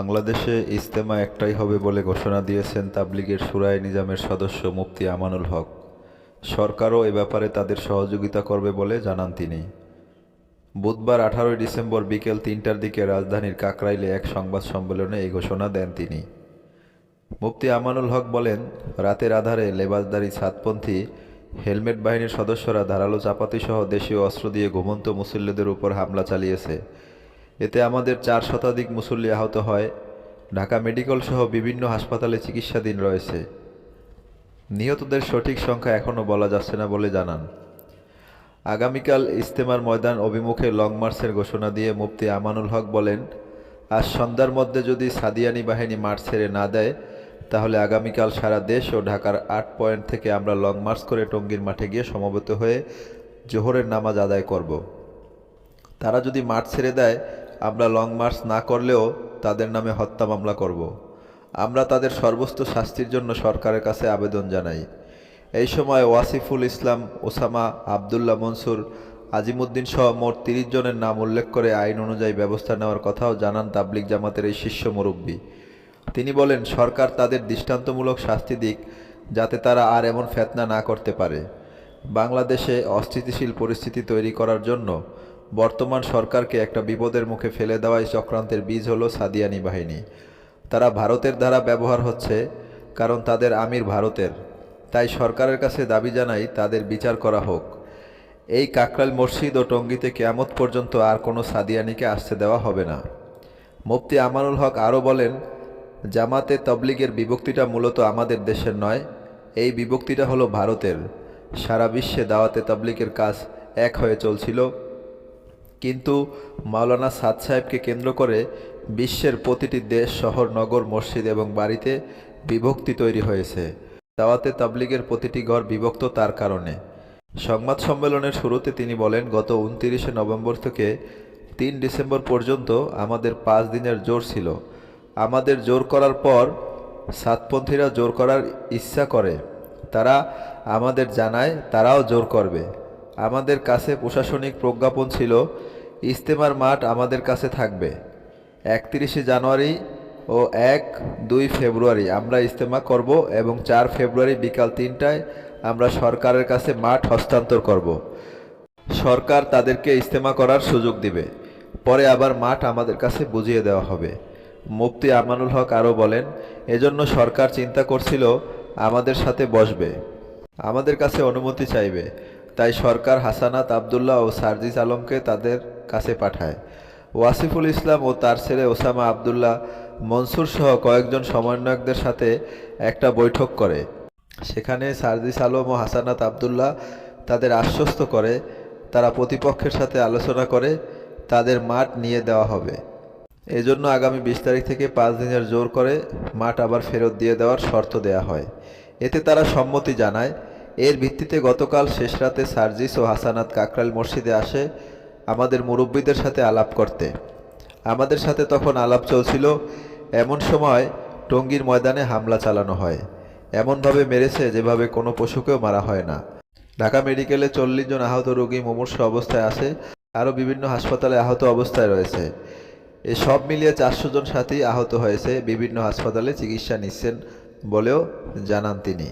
বাংলাদেশে ইজতেমা একটাই হবে বলে ঘোষণা দিয়েছেন তাবলিগের সুরায় নিজামের সদস্য মুফতি আমানুল হক। সরকারও এ ব্যাপারে তাদের সহযোগিতা করবে বলে জানান তিনি। বুধবার আঠারোই ডিসেম্বর বিকেল তিনটার দিকে রাজধানীর কাকরাইলে এক সংবাদ সম্মেলনে এই ঘোষণা দেন তিনি। মুফতি আমানুল হক বলেন, রাতের আধারে লেবাসদারি ছাদপন্থী, হেলমেট বাহিনীর সদস্যরা ধারালো চাপাতিসহ দেশীয় অস্ত্র দিয়ে ঘুমন্ত মুসল্লিদের উপর হামলা চালিয়েছে। এতে আমাদের চার শতাধিক মুসল্লি আহত হয়। ঢাকা মেডিকেল সহ বিভিন্ন হাসপাতালে চিকিৎসাধীন রয়েছে। নিহতদের সঠিক সংখ্যা এখনও বলা যাচ্ছে না বলে জানান। আগামীকাল ইস্তেমার ময়দান অভিমুখে লং মার্চের ঘোষণা দিয়ে মুফতি আমানুল হক বলেন, আজ সন্ধ্যার মধ্যে যদি সাদিয়ানি বাহিনী মাঠ ছেড়ে না দেয়, তাহলে আগামীকাল সারা দেশ ও ঢাকার আট পয়েন্ট থেকে আমরা লং মার্চ করে টঙ্গীর মাঠে গিয়ে সমবেত হয়ে জোহরের নামাজ আদায় করব। তারা যদি মাঠ ছেড়ে দেয় আমরা লং মার্চ না করলেও তাদের নামে হত্যা মামলা করব। আমরা তাদের সর্বোচ্চ শাস্তির জন্য সরকারের কাছে আবেদন জানাই। এই সময় ওয়াসিফুল ইসলাম, ওসামা, আবদুল্লাহ মনসুর, আজিমুদ্দিন সহ মোট তিরিশ জনের নাম উল্লেখ করে আইন অনুযায়ী ব্যবস্থা নেওয়ার কথাও জানান তাবলিক জামাতের এই শীর্ষ মুরব্বী। তিনি বলেন, সরকার তাদের দৃষ্টান্তমূলক শাস্তি দিক যাতে তারা আর এমন ফেতনা না করতে পারে। বাংলাদেশে অস্থিতিশীল পরিস্থিতি তৈরি করার জন্য বর্তমান সরকারকে একটা বিপদের মুখে ফেলে দেওয়াই চক্রান্তের বীজ হলো সাদিয়ানি বাহিনী। তারা ভারতের দ্বারা ব্যবহার হচ্ছে কারণ তাদের আমির ভারতের। তাই সরকারের কাছে দাবি জানাই তাদের বিচার করা হোক। এই কাকরাল মসজিদ ও টঙ্গিতে কেয়ামত পর্যন্ত আর কোনো সাদিয়ানিকে আসতে দেওয়া হবে না। মুফতি আমানুল হক আরও বলেন, জামাতে তবলিগের বিভক্তিটা মূলত আমাদের দেশের নয়, এই বিভক্তিটা হলো ভারতের। সারা বিশ্বে দাওয়াতে তবলিগের কাজ এক হয়ে চলছিল। কিন্তু মাওলানা সাদ সাহেবকে কেন্দ্র করে বিশ্বের প্রতিটি দেশ, শহর, নগর, মসজিদ এবং বাড়িতে বিভক্তি তৈরি হয়েছে। দাওয়াতে তাবলিগের প্রতিটি ঘর বিভক্ত তার কারণে। সংবাদ সম্মেলনের শুরুতে তিনি বলেন, গত উনতিরিশে নভেম্বর থেকে তিন ডিসেম্বর পর্যন্ত আমাদের পাঁচ দিনের জোর ছিল। আমাদের জোর করার পর সাতপন্থীরা জোর করার ইচ্ছা করে। তারা আমাদের জানায়, তারাও জোর করবে। আমাদের কাছে প্রশাসনিক প্রজ্ঞাপন ছিল, ইস্তেমার মাঠ আমাদের কাছে থাকবে। একত্রিশে জানুয়ারি ও এক, দুই ফেব্রুয়ারি আমরা ইস্তেমা করব এবং চার ফেব্রুয়ারি বিকাল তিনটায় আমরা সরকারের কাছে মাঠ হস্তান্তর করব। সরকার তাদেরকে ইস্তেমা করার সুযোগ দিবে। পরে আবার মাঠ আমাদের কাছে বুঝিয়ে দেওয়া হবে। মুফতি আমানুল হক আরও বলেন, এজন্য সরকার চিন্তা করছিল আমাদের সাথে বসবে। আমাদের কাছে অনুমতি চাইবে। তাই সরকার হাসানাত আবদুল্লাহ ও সার্জিস আলমকে তাদের কাছে পাঠায়। ওয়াসিফুল ইসলাম ও তার ছেলে ওসামা আবদুল্লাহ মনসুর সহ কয়েকজন সমন্বয়কদের সাথে একটা বৈঠক করে। সেখানে সার্জিস আলম ও হাসানাত আবদুল্লাহ তাদের আশ্বস্ত করে, তারা প্রতিপক্ষের সাথে আলোচনা করে, তাদের মাঠ নিয়ে দেওয়া হবে। এজন্য আগামী বিশ তারিখ থেকে পাঁচ দিনের জোর করে মাঠ আবার ফেরত দিয়ে দেওয়ার শর্ত দেয়া হয়। এতে তারা সম্মতি জানায় এর ভিত্তিতে গতকাল শেষ রাতে সার্জিস ও হাসানাত কাকরাল মসজিদে আসে আমাদের মুরব্বীদের সাথে আলাপ করতে। আমাদের সাথে তখন আলাপ চলছিল, এমন সময় টঙ্গীর ময়দানে হামলা চালানো হয়। এমনভাবে মেরেছে যেভাবে কোনো পশুকেও মারা হয় না। ঢাকা মেডিকেলে চল্লিশ জন আহত রোগী মুমূর্ষ অবস্থায় আছে, আরও বিভিন্ন হাসপাতালে আহত অবস্থায় রয়েছে। এ সব মিলিয়ে চারশো জন সাথী আহত হয়েছে, বিভিন্ন হাসপাতালে চিকিৎসা নিচ্ছেন বলেও জানান তিনি।